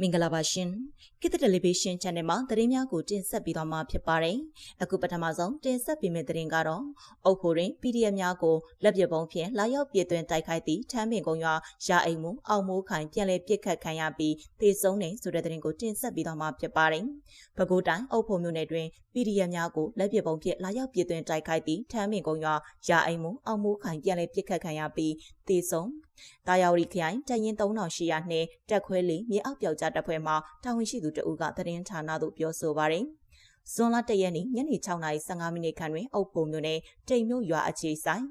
မင်္ဂလာပါရှင် ကိတတယ်လီဗေးရှင်း channel မှာသတင်းများကိုတင်ဆက်ပေးသွားမှာဖြစ်ပါတယ်အခုပထမဆုံးတင်ဆက်ပေးမယ့်သတင်းကတော့အုတ်ဖိုတွင် PDF များကိုလက်ပစ်ပုံးဖြင့်လာရောက်ပြည်သွင်းတိုက်ခိုက်သည့်ထမ်းပင်ကုန်းရွာရာအိမ်မှုအောင်မိုးခိုင်ပြန်လည်ပစ်ခတ်ခံရပြီးသေဆုံးနေဆိုတဲ့သတင်းကိုတင်ဆက်ပေးသွားမှာဖြစ်ပါတယ်ပဲခူးတိုင်းအုတ်ဖိုမြို့နယ်တွင် PDF များကိုလက်ပစ်ပုံးဖြင့်လာရောက်ပြည်သွင်းတိုက်ခိုက်သည့်ထမ်းပင်ကုန်းရွာရာအိမ်မှုအောင်မိုးခိုင်ပြန်လည်ပစ်ခတ်ခံရပြီးသေဆုံးတာယာဝတီခရိုင်တရင်3800နှင့်တက်ခွဲလေးမြေအောက်ပြောက်ကြားတပ်ဖွဲ့မှတာဝန်ရှိသူတဦးကသတင်းဌာနသို့ပြောဆိုပါရယ်ဇွန်လ၁ရက်နေ့ညနေ6:15မိနစ်ခန့်တွင်အုပ်ပုံမြို့နယ်တိမ်မြို့ရွာအခြေဆိုင်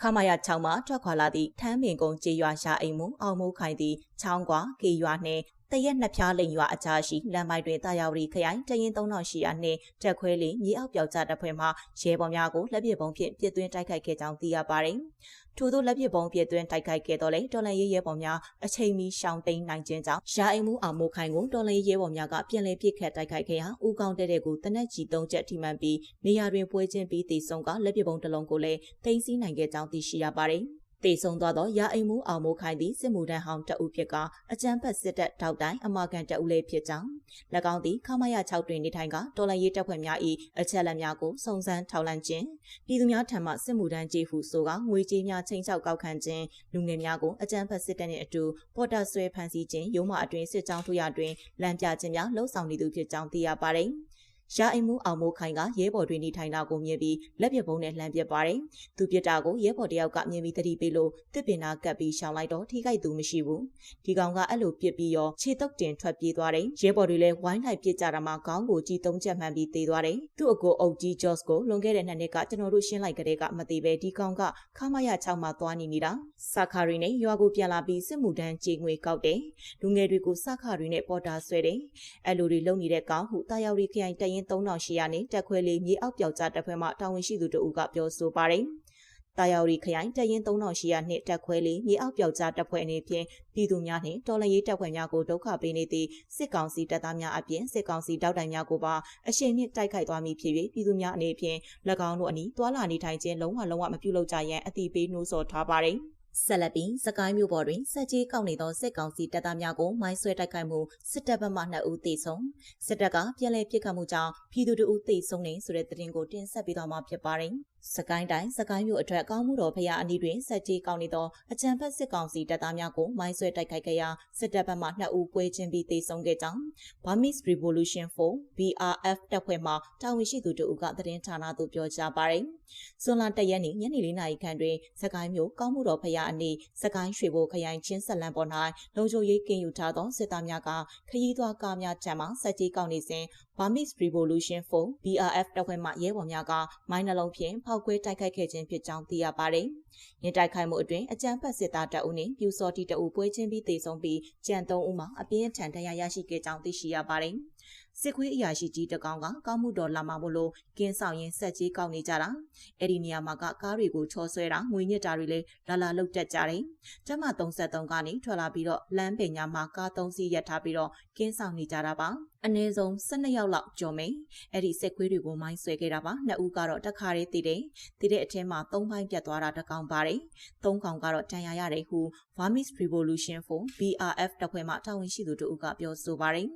ခမရ6မှာထွက်ခွာလာသည့်ထမ်းပင်ကုန်းကျေးရွာရှာအိမ်မှုအောင်မိုးခိုင်သည့်ချောင်းကွာကေရွာနှင့် တရက်နှစ်ဖျားလိန်ရွာအကြားရှိလမ်းမိုက်တွင်တာယာဝတီခရိုင်တရင်3800နှင့်တက်ခွဲလေးမြေအောက်ပြောက်ကြားတပ်ဖွဲ့မှရဲဘော်များကိုလက်ပစ်ပုံဖြင့်ပြစ်သွင်းတိုက်ခိုက်ခဲ့ကြောင်းသိရပါသည်။ထို့သောလက်ပစ်ပုံပြစ်သွင်းတိုက်ခိုက်ခဲ့တော့လေတော်လန်ရေးရဲဘော်များအချိန်မီရှောင်တိန်နိုင်ခြင်းကြောင့်ရာအိမ်မှုအောင်မိုးခိုင်ကိုတော်လန်ရေးရဲဘော်များကပြန်လည်ပစ်ခတ်တိုက်ခိုက်ခဲ့ရာဦးကောင်းတဲ့တဲ့ကိုတနက်ကြီး၃ချက်ထိမှန်ပြီးနေရာတွင်ပွဲချင်းပြီးတည်ဆုံကလက်ပစ်ပုံတစ်လုံးကိုလည်းတင်စီနိုင်ခဲ့ကြောင်းသိရှိရပါတယ်။ တေဆုံးသွားသောရာအိမ်မှုအောင်မိုးခိုင်သည့်စစ်မှုထမ်းဟောင်းတအုပ်ဖြစ်ကအကြမ်းဖက်စစ်တပ်တောက်တိုင်းအမာကန်တအုပ်လေးဖြစ်ကြောင်း၎င်းသည်ခမရ6တွင်နေထိုင်ကတော်လန်ရေးတပ်ဖွဲ့များ၏အချက်လက်များကိုစုံစမ်းထောက်လှမ်းခြင်းပြည်သူများထံမှစစ်မှုထမ်းကြေးဟုဆိုကငွေကြေးများချိန်ချောက်ကောက်ခံခြင်းလူငယ်များကိုအကြမ်းဖက်စစ်တပ်နှင့်အတူပေါ်တာဆွဲဖမ်းဆီးခြင်းရုံးမှအတွင်စစ်ကြောင်းထုရတွင်လမ်းပြခြင်းများလှုံ့ဆော်နေသူဖြစ်ကြောင်းသိရပါသည် ရာအိမ်မှုအောင်မိုးခိုင်ကရဲဘော်တွေနေထိုင်တာကိုမြင်ပြီးလက်ပြပုံးနဲ့လှမ်းပစ်ပါတယ်။သူပစ်တာကိုရဲဘော်တယောက်ကမြင်ပြီးတတိပေးလို့တစ်ပင်နာကပ်ပြီးရှောင်လိုက်တော့ထိခိုက်သူမရှိဘူး။ဒီကောင်ကအဲ့လိုပစ်ပြီးရောခြေတုပ်တင်ထွက်ပြေးသွားတယ်။ရဲဘော်တွေလည်းဝိုင်းလိုက်ပစ်ကြတာမှခေါင်းကိုကြီးသုံးချက်မှန်ပြီးသေသွားတယ်။သူ့အကိုအုပ်ကြီးဂျော့စ်ကိုလွန်ခဲ့တဲ့နှစ်နှစ်ကကျွန်တော်တို့ရှင်းလိုက်ကြတဲ့ကမသိပဲဒီကောင်ကခမရ6မှာသွားနေနေတာ။စာခါရီနဲ့ရွာကိုပြန်လာပြီးစစ်မှုထမ်းကြေငွေကောက်တယ်။လူငယ်တွေကိုစာခါရီနဲ့ပေါ်တာဆွဲတယ်။အဲ့လိုတွေလုပ်နေတဲ့ကောင်ဟုတာယောက်ရီခရိုင်တရင်3800နဲ့တက်ခွဲလေးမြေအောက်ပြောက်ကြားတပ်ဖွဲ့မှတာဝန်ရှိသူတို့ကပြောဆိုပါတယ်။တာယာရီခရိုင်တရင်3800နှစ်တက်ခွဲလေးမြေအောက်ပြောက်ကြားတပ်ဖွဲ့အနေဖြင့်ပြည်သူများနှင့်တော်လှန်ရေးတပ်ဖွဲ့များကိုဒုက္ခပေးနေသည့်စစ်ကောင်စီတပ်သားများအပြင်စစ်ကောင်စီတောက်တိုင်များကိုပါအရှိန်နှင့်တိုက်ခိုက်သွားမည်ဖြစ်၍ပြည်သူများအနေဖြင့်၎င်းတို့အနီးသွာလာနေထိုင်ခြင်းလုံးဝလုံးဝမပြုလုပ်ကြရန်အတိပေးနှိုးဆော်ထားပါသည်။ ဆက်လက်ပြီးစကိုင်းမြို့ပေါ်တွင်စက်ကြီးကောက်နေသောစစ်ကောင်စီတပ်သားများကိုမိုင်းဆွဲတိုက်ခိုက်မှုစစ်တပ်ဘက်မှ2ဦးသေဆုံးစစ်တပ်ကပြန်လည်ပစ်ခတ်မှုကြောင့်ပြည်သူတို့သေဆုံးနေဆိုတဲ့သတင်းကိုတင်ဆက်ပေးသွားမှာဖြစ်ပါတယ် စကိုင်းတိုင်းစကိုင်းမြို့အထက်ကောင်းမှုတော်ဖရာအနီးတွင်စက်ကြီးကောက်နေသောအကြံဖက်စစ်ကောင်စီတပ်သားများကိုမိုင်းဆွဲတိုက်ခိုက်ခဲ့ရာစစ်တပ်ဘက်မှ2ဦးပွဲချင်းပြီးသေဆုံးခဲ့ကြောင်း Burmese Revolution 4 BRF တပ်ဖွဲ့မှတာဝန်ရှိသူတို့ကသတင်းဌာနသို့ပြောကြားပါတယ်။ဇွန်လ၁ရက်နေ့ညနေ၄နာရီခန့်တွင်စကိုင်းမြို့ကောင်းမှုတော်ဖရာအနီးစကိုင်းရွှေဘိုခရိုင်ချင်းဆက်လန်ပေါ်၌လုံခြုံရေးကင်းယူထားသောစစ်သားများကခရီးသွားကားများထံမှစက်ကြီးကောက်နေစဉ် Burmese Revolution 4 BRF တပ်ဖွဲ့မှရဲဘော်များကမိုင်းနှလုံးဖြင့်ဖောက်ခွဲတိုက်ခိုက်ခဲ့ခြင်းဖြစ်ကြောင်းသိရပါတယ်။ရင်တိုက်ခိုက်မှုအတွင်းအကြမ်းဖက်စစ်သားတအုပ်နှင့်ပြူစော်တီတအုပ်ပွဲချင်းပြီးတေဆုံးပြီးကြံသုံးဦးမှာအပြင်းထန်ဒဏ်ရာရရှိခဲ့ကြောင်းသိရှိရပါတယ်။စစ်ခွေးအရာရှိကြီးတကောင်ကကောင်းမှုတော်လာမှာမို့လို့ကင်းဆောင်ရင်ဆက်ကြီးကောက်နေကြတာအဲ့ဒီနေရာမှာကကားတွေကိုချော်ဆွဲတာငွေညစ်တာတွေလည်းလာလာလုတ်တက်ကြတယ်ကျမ33ကနေထွက်လာပြီးတော့လမ်းပင်ညာမှာကား3စီးရပ်ထားပြီးတော့ကင်းဆောင်နေကြတာပါ အနည်းဆုံး12ယောက်လောက်ကြော်မယ်အဲ့ဒီစစ်ခွေးတွေကိုမိုင်းဆွဲခဲ့တာပါနှစ်ဦးကတော့တခါလေးတည်တယ်တည်တဲ့အထင်းမှာ3ပိုင်းပြတ်သွားတာတကောင်ပါတယ်သုံးကောင်ကတော့တန်ရာရတယ်ဟု Burmese Revolution 4 BRF တပ်ဖွဲ့မှတာဝန်ရှိသူတို့ကပြောဆိုပါတယ်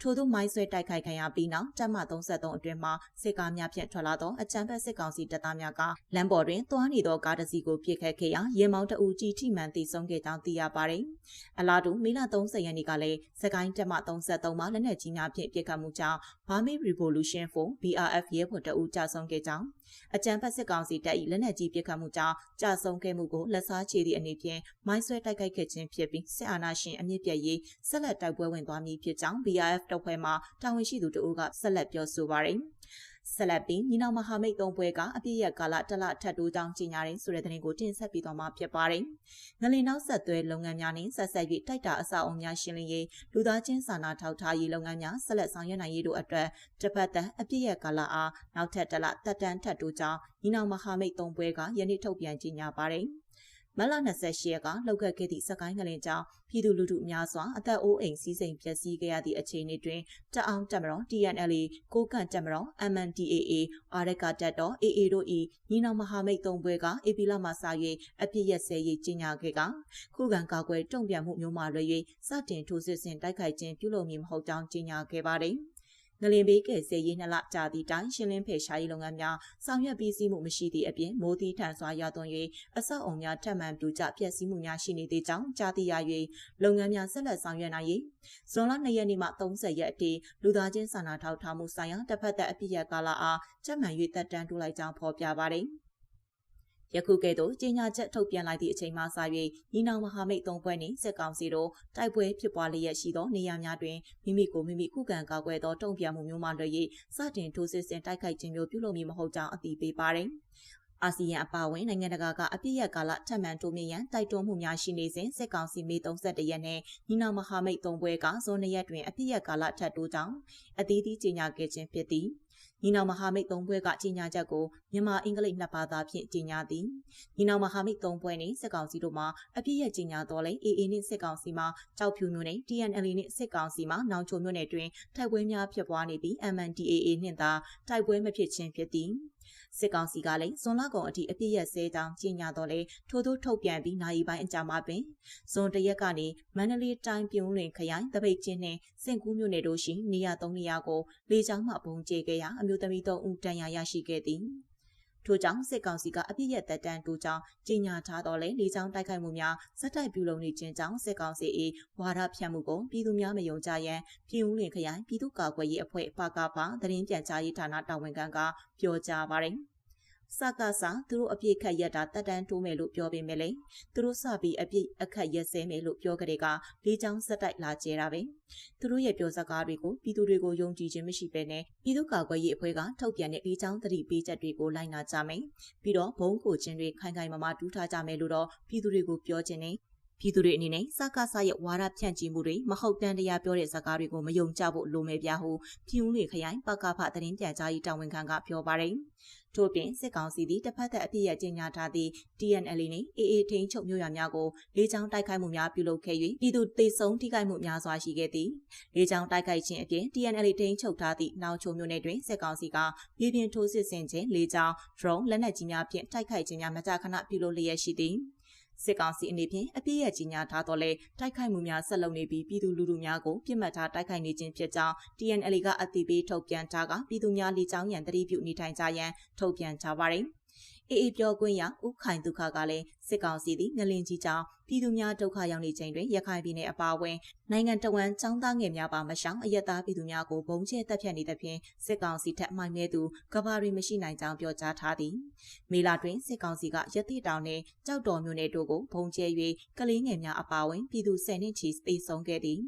ထို့သောမိုင်းဆွဲတိုက်ခိုက်ခံရပြီးနောက်တပ်မ33အတွင်းမှာစစ်ကားများဖြင့်ထွက်လာသောအကြမ်းဖက်စစ်ကောင်စီတပ်သားများကလမ်းပေါ်တွင်သွားနေသောကားတစ်စီးကိုပစ်ခတ်ခဲ့ရာရဲမောင်းတအူကြီးထိမှန်သေဆုံးခဲ့ကြောင်းသိရပါတယ်။အလားတူမေလ30ရက်နေ့ကလည်းစကိုင်းတပ်မ33မှာလက်နက်ကြီးများဖြင့်ပစ်ခတ်မှုကြောင့် Burmese Revolution 4 BRF ရဲဘော်တအူကြဆုံးခဲ့ကြောင်းအကြံဖက်စစ်ကောင်စီတပ်၏လက်နက်ကြီးပစ်ခတ်မှုကြောင့်ကြာဆုံးခဲ့မှုကိုလက်စားချေသည့်အနေဖြင့်မိုင်းဆွဲတိုက်ခိုက်ခဲ့ခြင်းဖြစ်ပြီးစစ်အာဏာရှင်အမြင့်ပြည့်ရေးဆက်လက်တိုက်ပွဲဝင်သွားမည်ဖြစ်ကြောင်း BRF တပ်ဖွဲ့မှတာဝန်ရှိသူတို့ကဆက်လက်ပြောဆိုပါရယ် ဆက်လက်ပြီးညီနောင်မဟာမိတ်သုံးပွဲကအပြည့်ရကာလတလထပ်တိုးကြောင်းကြီးညာတယ်ဆိုတဲ့သတင်းကိုတင်ဆက်ပေးသွားမှာဖြစ်ပါတယ်။ငလင်နောက်ဆက်တွဲလုပ်ငန်းများနဲ့ဆက်ဆက်၍တိုက်တာအဆောက်အုံများရှင်းလင်းရေးလူသားချင်းစာနာထောက်ထားရေးလုပ်ငန်းများဆက်လက်ဆောင်ရွက်နိုင်ရေးတို့အတွက်တစ်ပတ်သက်အပြည့်ရကာလအားနောက်ထပ်တလတက်တန်းထပ်တိုးကြောင်းညီနောင်မဟာမိတ်သုံးပွဲကယနေ့ထုတ်ပြန်ကြေညာပါတယ်။ မမတ်လ28ရက်ကလောက်ခဲ့ခဲ့သည့်စကိုင်းငလင်ကြောင့်ပြည်သူလူထုများစွာအသက်အိုးအိမ်စီးစိမ်ပျက်စီးခဲ့ရသည့်အခြေအနေတွင်တအောင်တက်မတော် TNL ကိုကန့်တက်မတော် MNDAA အာရက်ကတက်တော် AA တို့၏ညီနောင်မဟာမိတ်သုံးဘွဲက AP လမှစ၍အပြစ်ရက်စဲရေးကြီးညာခဲ့ကခုခံကာကွယ်တုံ့ပြန်မှုမျိုးမှလွယ်၍စတင်ထိုးစစ်ဆင်တိုက်ခိုက်ခြင်းပြုလုပ်မည်မဟုတ်ကြောင်းကြီးညာခဲ့ပါသည် ငလင်ဘေးကဲဆယ်ရေးနှစ်လကြာသည့်တိုင်ရှင်းလင်းဖေရှားရေးလုပ်ငန်းများဆောင်ရွက်ပြီးစီးမှုမရှိသည့်အပြင်မိုးသီးထန်စွာရွာသွန်း၍အဆောက်အုံများထပ်မံပြိုကျပျက်စီးမှုများရှိနေသည့်ကြောင်းကြားသိရ၍လုပ်ငန်းများဆက်လက်ဆောင်ရွက်နိုင်ရေးဇွန်လ2ရက်နေ့မှ30ရက်အထိလူသားချင်းစာနာထောက်ထားမှုဆိုင်ရာတစ်ဖက်သက်အပြည့်ရကာလအားချက်မှန်၍တက်တန်းတိုးလိုက်ကြောင်းဖော်ပြပါသည်။ ယခုကဲ့သို့ကြေညာချက်ထုတ်ပြန်လိုက်သည့်အချိန်မှစ၍ညီနောင်မဟာမိတ်သုံးဖွဲ့နှင့်စစ်ကောင်စီတို့တိုက်ပွဲဖြစ်ပွားလျက်ရှိသောနေရာများတွင်မိမိကိုမိမိခုခံကာကွယ်သောတုံ့ပြန်မှုမျိုးမှလွှဲ၍စတင်ထိုးစစ်ဆင်တိုက်ခိုက်ခြင်းမျိုးပြုလုပ်မည်မဟုတ်ကြောင်းအသိပေးပါရယ်အာဆီယံအပါအဝင်နိုင်ငံတကာကအပြည့်ရကာလထပ်မံတိုးမြင့်ရန်တိုက်တွန်းမှုများရှိနေစဉ်စစ်ကောင်စီမေ31ရက်နဲ့ညီနောင်မဟာမိတ်သုံးဘွဲကဇွန်၂ရက်တွင်အပြည့်ရကာလထပ်တိုးကြောင်းအသီးသီးကြေညာခဲ့ခြင်းဖြစ်သည်။ ညီနောင်မဟာမိတ်သုံးဘွဲကကြီးညာချက်ကိုမြန်မာအင်္ဂလိပ်နှစ်ဘာသာဖြင့်ကြီးညာသည်ညီနောင်မဟာမိတ်သုံးဘွဲနှင့်စစ်ကောင်စီတို့မှအပြည့်ရဲ့ကြီးညာတော်လဲ AA နှင့်စစ်ကောင်စီမှကြောက်ဖြူမျိုးနှင့် TNL နှင့်စစ်ကောင်စီမှနောင်ချိုမျိုးနယ်တွင်တိုက်ပွဲများဖြစ်ပွားနေပြီး MNDAA နှင့်သာတိုက်ပွဲမဖြစ်ခြင်းဖြစ်သည် စစ်ကောင်စီကလည်းဇွန်လကုန်အထိအပြည့်ရဆဲကြောင်းကြေညာတော့လေထို့သို့ထုတ်ပြန်ပြီးနိုင်ပိုင်းအကြာမှာပင်ဇွန်တရက်ကနေမန္တလေးတိုင်းပြုံးလင်ခရိုင်တပိတ်ချင်းနှင့်စင်ကူးမြို့နယ်တို့ရှိနေရာ၃နေရာကိုလေကြောင်းမှပုံကျဲခဲ့ရာအမျိုးသမီး၃ဦးတန်ရာရရှိခဲ့သည် ထို့ကြောင့်စစ်ကောင်စီကအပြစ်ရသက်တမ်းတိုးကြောင်းကြေညာထားတော်လဲလေကြောင်းတိုက်ခိုက်မှုများစက်တိုက်ပြုလုပ်နေခြင်းကြောင့်စစ်ကောင်စီ၏ဝါဒဖြန့်မှုကိုပြည်သူများမယုံကြရန်ပြည်ဦးလင်ခရိုင်ပြည်သူ့ကာကွယ်ရေးအဖွဲ့ပါကပါသတင်းပြန်ကြားရေးဌာနတာဝန်ခံကပြောကြားပါတယ်။ စကစသူတို့အပြစ်ခတ်ရက်တာတက်တန်းတိုးမယ်လို့ပြောပေမဲ့လေသူတို့စပြီးအပြစ်အခတ်ရက်စဲမယ်လို့ပြောကြတဲ့ကလေးချောင်းဆက်တိုက်လာကျဲတာပဲသူတို့ရဲ့ပြောစကားတွေကိုပြည်သူတွေကိုယုံကြည်ခြင်းမရှိဘဲနဲ့ပြည်သူ့ကာကွယ်ရေးအဖွဲ့ကထုတ်ပြန်တဲ့လေးချောင်းသတိပေးချက်တွေကိုလိုက်နာကြမယ်ပြီးတော့ဘုံကိုချင်းတွေခိုင်ခိုင်မာမာတူးထားကြမယ်လို့တော့ပြည်သူတွေကိုပြောခြင်းနဲ့ ပြည်သူတွေအနေနဲ့စကားဆရဲ့ဝါဒဖြန့်ချီမှုတွေမဟုတ်တမ်းတရားပြောတဲ့စကားတွေကိုမယုံကြဖို့လိုမယ်ပြဟုပြည်ဦးလေခရိုင်ပကဖသတင်းပြန်ကြားရေးတာဝန်ခံကပြောပါတယ်။ထို့ပြင်စစ်ကောင်စီသည်တစ်ဖက်သက်အပြည့်ရကြေညာထားသည့် TNL နှင့် AA ထိန်းချုပ်မြို့ရများကိုလေကြောင်းတိုက်ခိုက်မှုများပြုလုပ်ခဲ့၍ပြည်သူတေဆုံးထိခိုက်မှုများစွာရှိခဲ့သည်။လေကြောင်းတိုက်ခိုက်ခြင်းအပြင် TNL ထိန်းချုပ်ထားသည့်နောင်ချုံမြို့နယ်တွင်စစ်ကောင်စီကပြည်ပြင်းထိုးစစ်ဆင်ခြင်းလေကြောင်း drone လက်နက်ကြီးများဖြင့်တိုက်ခိုက်ခြင်းများမကြာခဏပြုလုပ်လျက်ရှိသည်။ စစ်ကောင်စီအနေဖြင့်အပြည့်ရဲ့ကြီးညာထားတော့လဲတိုက်ခိုက်မှုများဆက်လုပ်နေပြီးပြည်သူလူထုများကိုပြစ်မှတ်ထားတိုက်ခိုက်နေခြင်းဖြစ်ကြောင်း TNL ကအသိပေးထုတ်ပြန်ထားကပြည်သူများလေကြောင်းရန်တတိပြုနေထိုင်ကြရန်ထုတ်ပြန်ကြပါရယ် အေးအေးပြောခွင့်ရဥခိုင်ဒုက္ခကလည်းစစ်ကောင်စီသည်ငလင်ကြီးကြောင့်ပြည်သူများဒုက္ခရောက်နေချိန်တွင်ရခိုင်ပြည်နယ်အပါအဝင်နိုင်ငံတော်ဝန်ចောင်းသားငယ်များပါမရှောင်အယက်သားပြည်သူများကိုဘုံကျဲတပ်ဖြတ်နေတဲ့ဖြင့်စစ်ကောင်စီထက်မှိုင်မဲသူကဘာရီမရှိနိုင်ကြောင်းပြောကြားထားသည်မေလာတွင်စစ်ကောင်စီကရတိတောင်နှင့်ကြောက်တော်မျိုးနယ်တို့ကိုဘုံကျဲ၍ကလေးငယ်များအပါအဝင်ပြည်သူ10နှစ်ချီသေဆုံးခဲ့သည်